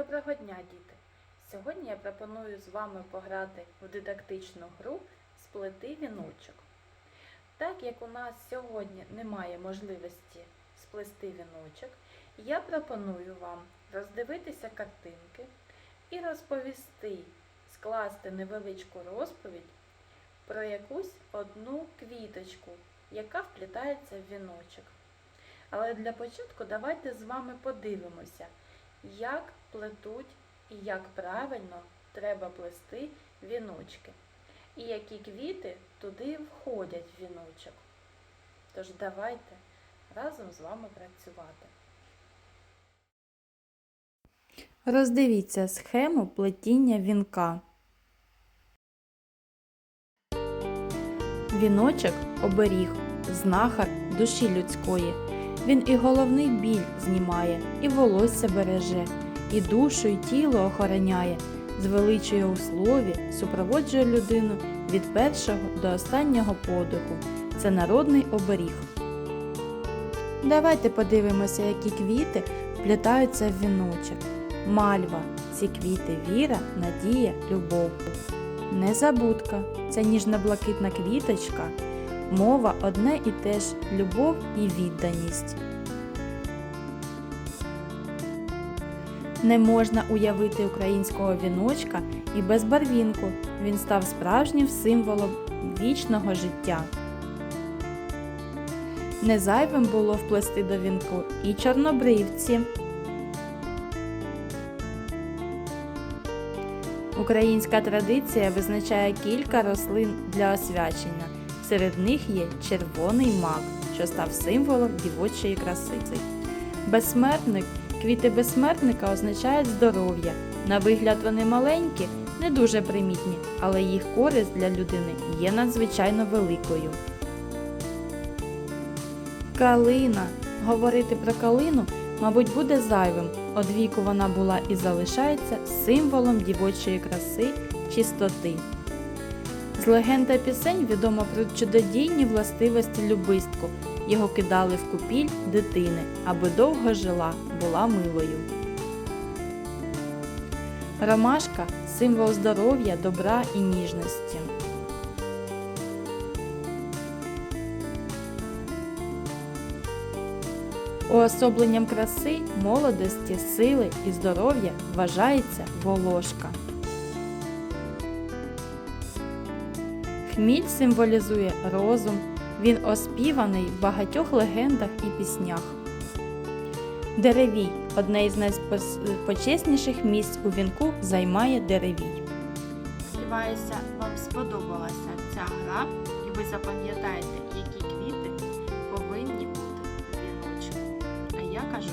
Доброго дня, діти! Сьогодні я пропоную з вами пограти в дидактичну гру Сплети віночок. Так як у нас сьогодні немає можливості сплести віночок, я пропоную вам роздивитися картинки і розповісти, скласти невеличку розповідь про якусь одну квіточку, яка вплітається в віночок. Але для початку давайте з вами подивимося, як плетуть і як правильно треба плести віночки, і які квіти туди входять в віночок. Тож давайте разом з вами працювати. Роздивіться схему плетіння вінка. Віночок оберіг, знахар душі людської. Він і головний біль знімає, і волосся береже, і душу, і тіло охороняє, звеличує у слові, супроводжує людину від першого до останнього подиху. Це народний оберіг. Давайте подивимося, які квіти вплітаються в віночок. Мальва ці квіти віра, надія, любов. Незабудка це ніжно-блакитна квіточка. Мова одне і те ж любов і відданість. Не можна уявити українського віночка і без барвінку. Він став справжнім символом вічного життя. Незайвим було вплести до вінку і чорнобривці. Українська традиція визначає кілька рослин для освячення. Серед них є червоний мак, що став символом дівочої краси. Безсмертник квіти безсмертника означають здоров'я. На вигляд вони маленькі, не дуже примітні, але їх користь для людини є надзвичайно великою. Калина. Говорити про калину, мабуть, буде зайвим. Одвіку вона була і залишається символом дівочої краси, чистоти. З легенд та пісень відомо про чудодійні властивості любистку. Його кидали в купіль дитини, аби довго жила, була милою. Ромашка символ здоров'я, добра і ніжності. Уособленням краси, молодості, сили і здоров'я вважається волошка. Хміль символізує розум, він оспіваний в багатьох легендах і піснях. Деревій одне із найпочесніших місць у вінку займає деревій. Сподіваюся, вам сподобалася ця гра і ви запам'ятаєте, які квіти повинні бути в віночку. А я кажу